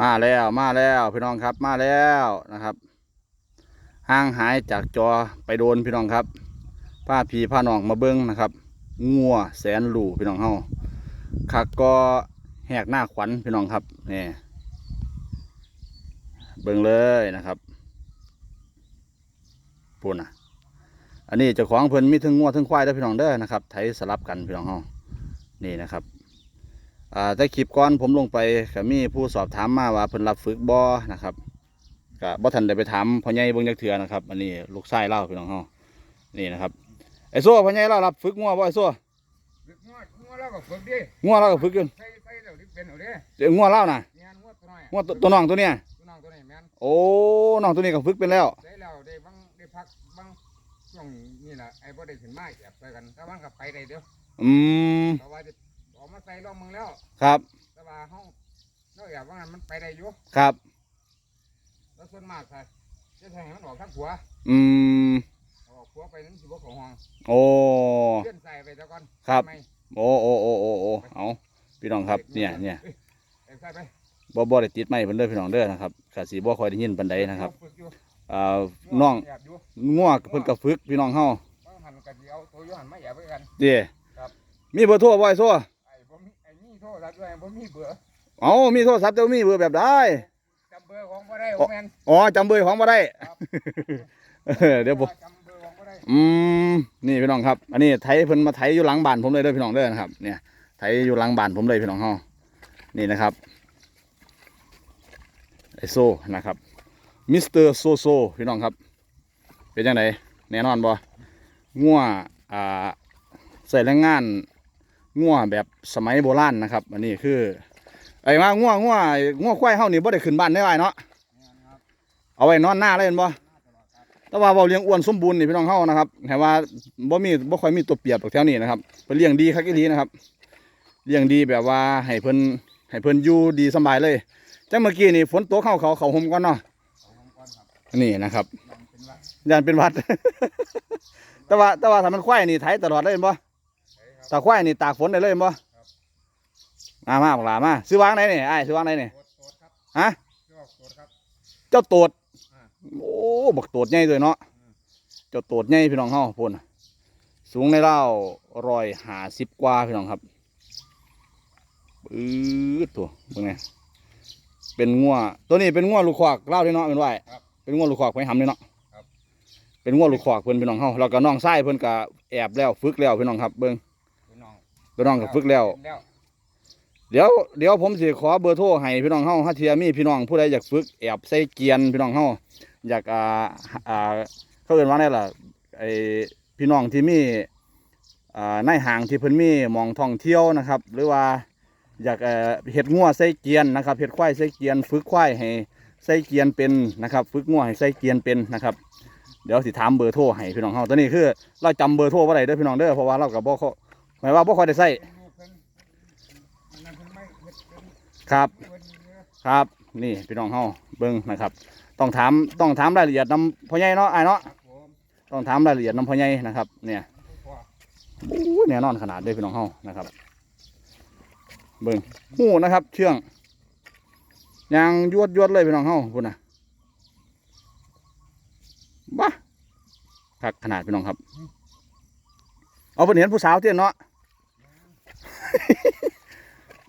มาแล้วมาแล้วพี่น้องครับมาแล้วนะครับห่างหายจากจอไปโดนพี่น้องครับผ้าพีผ้านองมาเบิ้งนะครับ งัวแสนหลูพี่น้องเฮาคักก็แหกหน้าขวัญพี่น้องครับนี่เบิ้งเลยนะครับพูดนะอันนี้เจ้าของเพิ่นมีทั้งงัวทั้งควายเด้พี่น้องเด้อนะครับไถสลับกันพี่น้องเฮานี่นะครับ อ่าแต่คลิปก่อนผมลงไปก็มีผู้สอบถามมาว่าเพิ่นรับฝึกบ่นะครับก็บ่ทันได้ไปถามพ่อใหญ่เบิ่งจักเทื่อนะครับ อันนี้ลูกชายเล่าพี่น้องเฮานี่นะครับไอ้ซัวพ่อใหญ่เรารับฝึกงัวบ่ไอ้ซัวฝึกงวดงวดแล้วก็ฝึกดิงัวเราก็ฝึกอยู่ใส่ใส่แล้วดิเป็นเอาดิเดี๋ยวงัวเล่าน่ะแม่นงวดตัวน้อยงัวตัวตัวน้องตัวเนี้ยตัวน้องตัวนี้แม่นโอ้น้องตัวนี้ก็ฝึกเป็นแล้วใส่แล้วได้บังได้พักบังช่วงนี้แหละไอ้บ่ได้ขึ้นมาแอบใส่กันแต่ว่าก็ไปได้เด้ออืมเพราะว่า จะออกมาใส่รอบมึงแล้วครับแต่ว่าเฮาเนาะแอบว่ามันไปได้อยู่ครับ แล้วส่วนมากใส่จะใส่ให้มันออกทางหัว อืมออกหัวไปนั้นสิบ่เข้าห้องโอ้เลื่อนใส่ไปซะก่อนครับไม่โอ้โอ้โอ้โอ้โอ้เอาพี่น้องครับเนี่ยเนี่ยเอ้ยใส่ไปบ่บ่ได้ติดไม้เพิ่นเด้อพี่น้องเด้อนะครับก็สิบ่ค่อยได้ยินปานใดนะครับฝึกอยู่อ่าน้องแอบอยู่งัวเพิ่นก็ฝึกพี่น้องเฮาบางหันก็สิเอาตัวอยู่หันมาแอบไว้กันเด้ครับมีเบอร์โทรบ่ไอ้ซั ศัพท์ด้วยบ่มีเบอร์เอามีโทรศัพท์แต่ว่ามีเบอร์แบบได้จำเบอร์ของบ่ได้โอ้แม่นอ๋อจำเบอร์ของบ่ได้ครับเออเดี๋ยวผมจำเบอร์ของบ่ได้อืมนี่พี่น้องครับ อันนี้ไถเพิ่นมาไถอยู่หลังบ้านผมเลยเด้อพี่น้องเด้อนะครับ เนี่ยไถอยู่หลังบ้านผมเลยพี่น้องเฮานี่นะครับไอโซนะครับมิสเตอร์โซโซพี่น้องครับ เป็นยังไงแน่นอนบ่งัวอ่าใส่แรงงาน งัวแบบสมัยโบราณนะครับ อันนี้คือ ไอ้ว่างัวงัวงัวควายเฮานี่บ่ได้ขึ้นบ้านได้ไว้เนาะแม่นครับเอาไว้นอนหน้าเลยเห็นบ่มาตลอดครับแต่ว่าเบาเลี้ยงอ้วนสมบูรณ์นี่พี่น้องเฮานะครับแต่ว่าบ่มีบ่ค่อยมีตัวเปรียบแถวนี้นะครับเพิ่นเลี้ยงดีคักอีหลีนะครับเลี้ยงดีแบบว่าให้เพิ่นให้เพิ่นอยู่ดีสำบายเลยจังเมื่อกี้นี่ฝนตกเข้าเขาเขาห่มก่อนเนาะเอาของก่อนครับนี่นะครับยังเป็นว่าย่านเป็นหวัด แต่ว่าแต่ว่าถ้ามันควายนี่ไถตลอดเลยเห็นบ่ ใช่ครับถ้าควายนี่ตากฝนได้เลยเห็นบ่มามาบอกหลามาซื้อวางไหนนี่อ้ายซื้อวางไหนนี่โตดโตดครับฮะยอกโตดครับเจ้าโตดอ่าโอ้บักโตดใหญ่เลยเนาะอืมเจ้าโตดใหญ่พี่น้องเฮาพุ่นน่ะสูงในเล่าร้อยห้าสิบกว่าพี่น้องครับปื๊ดตัวตรงนี้เป็นงัวตัวนี้เป็นงัวลูกขวากเล่าได้เนาะเป็นว่าเป็นงัวลูกขวากไปหำเลยเนาะเป็นงัวลูกขวากเพิ่นพี่น้องเฮาแล้วก็น้องไส้เพิ่นก็แอบแล้วฝึกแล้วพี่น้องครับเบิ่ง พี่น้องก็ฝึกแล้วแล้ว เดี๋ยวเดี๋ยวผมสิขอเบอร์โทรให้พี่น้องเฮาถ้าเทียมีพี่น้องผู้ใดอยากฝึกแอบใส่เกียนพี่น้องเฮาอยากอ่าอ่าเขาเรียกว่าไงล่ะไอพี่น้องที่มีอ่าในห้างที่เพิ่นมีมองท่องเที่ยวนะครับ หรือว่าอยากเอ่อเฮ็ดงัวใส่เกียนนะครับเฮ็ดควายใส่เกียนฝึกควายให้ใส่เกียนเป็นนะครับ ฝึกงัวให้ใส่เกียนเป็นนะครับ เดี๋ยวสิถามเบอร์โทรให้พี่น้องเฮาตอนนี้คือ เราจำเบอร์โทรบ่าได้เด้อพี่น้องเด้อเพราะว่าเราก็บ่ค่อยห มายว่าบ่ค่อยได้ใส่ครับครับ นี่พี่น้องเฮาเบิ่งนะครับ ต้องถามต้องถามรายละเอียดนํพ่อใหญ่เนาะอ้เนาะต้องถามรายละเอียดนํพ่อใหญ่นะครับ เนี่ยพ่ออู้แน่นอนขนาดเลยพี่น้องเฮานะครับ เบิ่งหูนะครับ เชื่องยางยวดยวดเลยพี่น้องเฮาพุ่นน่ะบ้าคักขนาดพี่น้องครับ เอาเพิ่นเห็นผู้สาวเตี้ยนเนาะ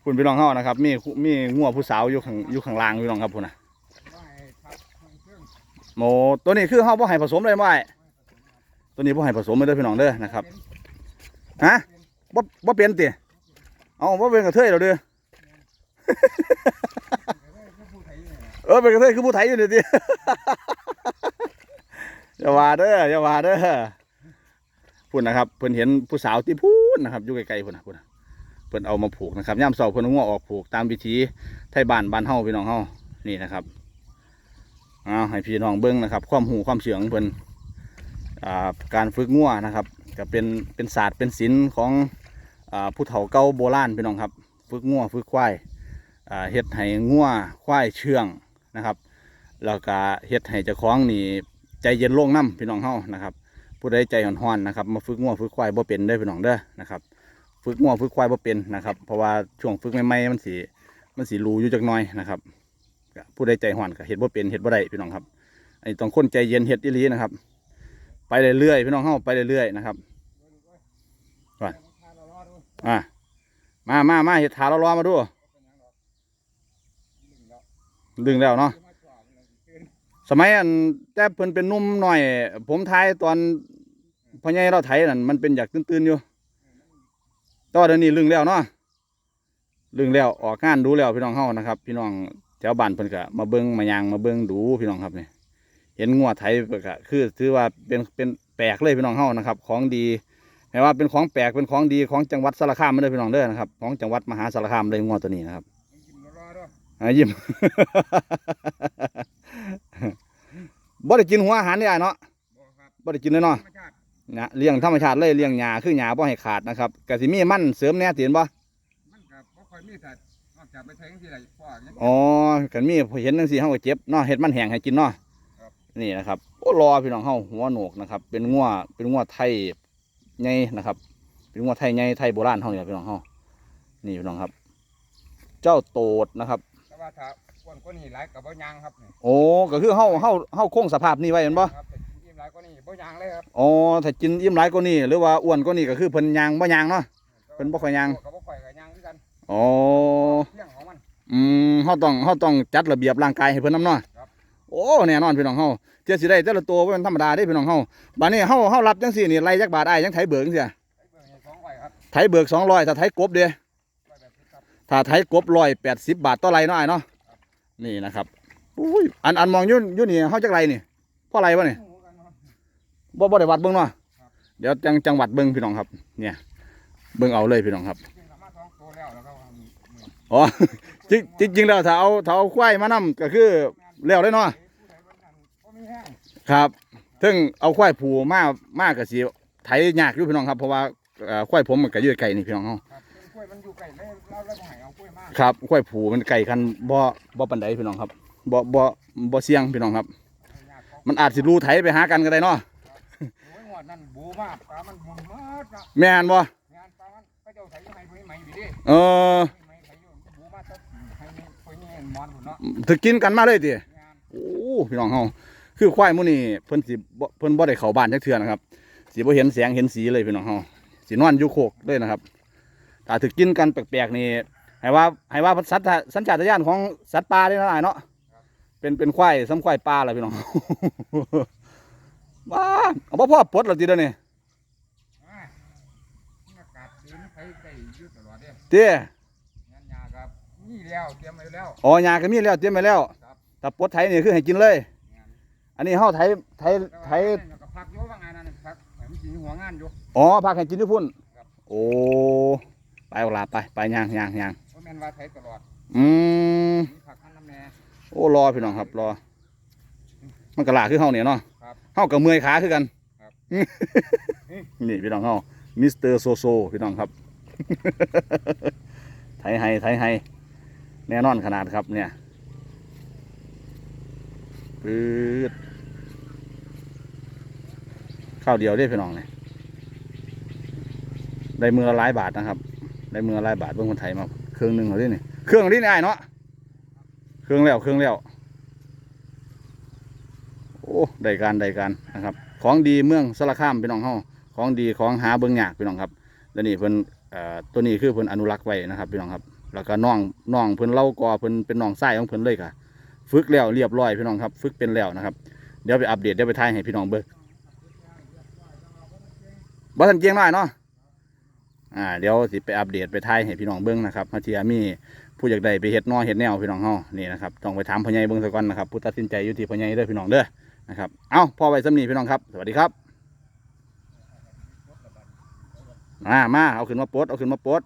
คุณพี่น้องเฮานะครับ มีมีงัวผู้สาวอยู่ข้างอยู่ข้างล่างพี่น้องครับพุ่นน่ะโมตัวนี้คือเฮาบ่ให้ผสมเลยบ่ไอ้ตัวนี้บ่ให้ผสมเลยเด้อพี่น้องเด้อนะครับฮะบ่บ่เป็นติเอาบ่เป็นกระเทยแล้วเด้อเออเป็นกระเทยคือผู้ไทยอยู่นี่ติอย่าว่าเด้ออย่าว่าเด้อพุ่นนะครับเพิ่นเห็นผู้สาวที่พูนนะครับอยู่ไกลๆพุ่นน่ะพุ่นน่ะ เพิ่นเอามาผูกนะครับย่ามเช้าเพิ่นเอางัวออกผูกตามวิถีไทยบ้านบ้านเฮาพี่น้องเฮานี่นะครับเอาให้พี่น้องเบิ่งนะครับ ความหูความเชื่อของเพิ่นอ่าการฝึกงัวนะครับก็เป็นเป็นศาสตร์เป็นศิลป์ของอ่าผู้เฒ่าเก่าโบราณพี่น้องครับ ฝึกงัวฝึกควายอ่าเฮ็ดให้งัวควายเชื่องนะครับแล้วก็เฮ็ดให้เจ้าของนี่ใจเย็นลงน้ำพี่น้องเฮานะครับผู้ใดใจห่อนๆนะครับ มาฝึกงัวฝึกควายบ่เป็นเด้พี่น้องเด้อนะครับ ฝึกงัวฝึกควายบ่เป็นนะครับ เพราะว่าช่วงฝึกใหม่ๆมันสิมันสิรู้อยู่จักหน่อยนะครับผู้ใดใจห่อนก็เฮ็ดบ่เป็นเฮ็ดบ่ได้พี่น้องครับอันนี้ต้องคนใจเย็นเฮ็ดอีหลีนะครับ ไปเรื่อยๆพี่น้องเฮาไปเรื่อยๆนะครับว่าอะมามามาเฮ็ดถาเรารอมาดูดึงแล้วเนาะสมัยอันแต่เพิ่นเป็นนุ่มหน่อย ผมทายตอนพ่อใหญ่เราไถนั่นมันเป็นอยากตื่นๆอยู่ แตว่าเดี๋ยวนี้ลึงแล้วเนาะลึงแล้วออกงานดูแล้วพี่น้องเฮานะครับ พี่น้องแถวบ้านเพิ่นก็มาเบิ่งมายางมาเบิ่งดูพี่น้องครับเนี่ยเห็นงัวไถเพิ่นก็คือถือว่าเป็นเป็นแปลกเลยพี่น้องเฮานะครับ ของดีแม้ว่าเป็นของแปลกเป็นของดีของจังหวัดสารคามไม่ได้พี่น้องเด้อนะครับของจังหวัดมหาสารคามเลยงวตัวนี้นะครับกินรอๆด้วยยิ้มบ่ได้กินหัวอาหารไอ้เนาะบ่ครับบ่ได้กินเลยเนาะ นะเลี้ยงธรรมชาติเลยเลี้ยงหญ้าคือหญ้าบ่ให้ขาดนะครับกสิมีมันเสริมแหน่ตีนบ่มันก็บ่ค่อยมีแต่นอกจากไปใช้จังซี่แหละพ่อยังอ๋อกันมีเห็นจังซี่เฮาก็เจ็บเนาะเฮ็ดมันแห้งให้กินเนาะครับนี่นะครับโอ้รอพี่น้องเฮาหัวโหนกนะครับ เป็นงัวเป็นงัวไทยใหญ่นะครับ เป็นงัวไทยใหญ่ไทยโบราณเฮานี่แหละพี่น้องเฮานี่พี่น้องครับ เจ้าโตดนะครับแต่ว่าถ้าอ้วนกว่านี้หลายก็บ่ยางครับนี่โอ้ก็คือเฮาเฮาเฮาคงสภาพนี้ไว้แม่นบ่ครับแต่กินอิ่ม หลายกว่านี้บ่ยางเลยครับอ๋อถ้ากินอิ่มหลายกว่านี้หรือว่าอ้วนกว่านี้ก็คือเพิ่นยางบ่ยางเนาะเพิ่นบ่ค่อยย่างก็บ่ค่อยก็ยางคือกันอ๋อเที่ยงของมันอืมเฮาต้องเฮาต้องจัดระเบียบร่างกายให้เพิ่นนํเนาะครับโอ้แน่นอนพี่น้องเฮาเที่ยสิได้แต่ละตัวบ่แม่นธรรมดาเด้พี่น้องเฮาบัดนี้เฮาเฮารับจังซี่นี่ไล่จักบาทอ้ายจังไถเบิกจังซี่ไอ้เบิ่งให้สองร้อยครับไถเบิก200ถ้าไถกบเด้ร้อยแปดสิบครับถ้าไถกบ180บาทต่อไรเนาะอ้ายเนาะนี่นะครับอุ้ยอันอันมองอยู่อยู่นี่เฮาจักไรนี่เพราะอะไรวะนี่หมูกันเนาะ บ่บ่ได้วัดเบิ่งเนาะครับเดี๋ยวจังจังหวัดเบิ่งพี่น้องครับ เนี่ย เบิ่งเอาเลยพี่น้องครับกินกับมาสองตัวแล้วแล้วก็เอามืออ๋อจริงจริงจริงแล้วถ้าเอาถ้าเอาควายมานํก็คือแล้วเลยเนาะผู้ใดเบิ่งนั่นบ่มีแห้งครับถึงเอาควายผูมามาก็สิไถยากอยู่พี่น้องครับเพราะว่าเอ่อควายผมมันก็อยู่ไกลนี่พี่น้องเฮาครับเป็นกล้วยมันอยู่ใกล้เลยเราเลยบ่ให้เอากล้วยมาครับควายผูมันไกลกันบ่บ่ปานใดพี่น้องครับบ่บ่บ่เสี่ยงพี่น้องครับให้ญาติเขามันอาจสิรูไถไปหากันก็ได้เนาะโอ้ยงวด นั้นบูมากปลามันบุญมากนะแม่นบ่งานปลามันก็เจ้าใส่ยังไงไม้อยู่ดิเออไม้ใส่อยู่บูมากจะให้คนนี้มอนหุ่นเนาะถึกกินกันมาเลยติโอ้พี่น้องเฮาคือควายหมู่นี่เพิ่นสิเพิ่นบ่ได้เข้าบ้านจักเทื่อนะครับสิบ่เห็นแสงเห็นสีเลยพี่น้องเฮาสินอนอยู่โคกเลยนะครับถ้าถึกกินกันแปลกๆนี่ให้ว่าให้ว่าสัตว์สัญชาตญาณของสัตว์ป่าเด้นะอ้ายเนาะเป็นเป็นควายซ้ำควายป่าล่ะพี่น้องว้า เอาบ่พอปลดแล้วติเด้อนี่อ่าอากาศดีมันใช้ได้อยู่ตลอดเด้เต้งานยาครับนี่แล้วเตรียมไว้แล้วอ๋อยาก็มีแล้วเตรียมไว้แล้วครับแต่ปลดไถนี่คือให้กินเลย งานอันนี้เฮาไถไถแต่ว่าไถแล้วก็พักอยู่ว่างานนั้นพักให้มันกินหัวงานอยู่ อ๋อพาให้กินอยู่พุ่นครับ โอ้ไปเอาลาไปไปย่างย่างย่างเพราะแม่นว่าใช้ตลอดอืมมีผักอันน้ำแน่โอ้รอพี่น้องครับรอ มันกระลาคือเฮาเนี่ยเนาะครับ เฮากับเมื่อยขาคือกันครับ นี่พี่น้องเฮามิสเตอร์โซโซพี่น้องครับ ไทยไฮไทยไฮแน่นอนขนาดครับเนี่ยปืดข้าวเดียวได้พี่น้องเนี่ยได้มือละหลายบาทนะครับ ได้มือละหลายบาทเบิ่งคนไทยมาเครื่องหนึ่งเอาดินี่เครื่องนี้นี่ไอ้เนาะเครื่องแล้วเครื่องแล้ว โอ้ ได้การได้การนะครับ ของดีเมืองสารคามพี่น้องเฮาของดีของหาเบิ่งยากพี่น้องครับแล้วนี่เพิ่นตัวนี้คือเพิ่นอนุรักษ์ไว้นะครับพี่น้องครับ แล้วก็น้องน้องเพิ่นเล่ากอเพิ่นเป็นน้องไส้ของเพิ่นเลยค่ะ ฝึกแล้วเรียบร้อยพี่น้องครับ ฝึกเป็นแล้วนะครับ เดี๋ยวไปอัปเดตเดี๋ยวไปถ่ายให้พี่น้องเบิ่งบ่ทันเกียงหน้อยเนาะอ่าเดี๋ยวสิไปอัปเดตไปถ่ายให้พี่น้องเบิ่งนะครับมาเทียมีผู้อยากได้ไปเฮ็ดนอเฮ็ดแนวพี่น้องเฮานี่นะครับต้องไปถามพ่อใหญ่เบิ่งซะก่อนนะครับผู้ตัดสินใจอยู่ที่พ่อใหญ่เด้อพี่น้องเด้อ นะครับ เอาพอไว้สำนีพี่น้องครับ สวัสดีครับมามาเอาขึ้นมาปดเอาขึ้นมาปด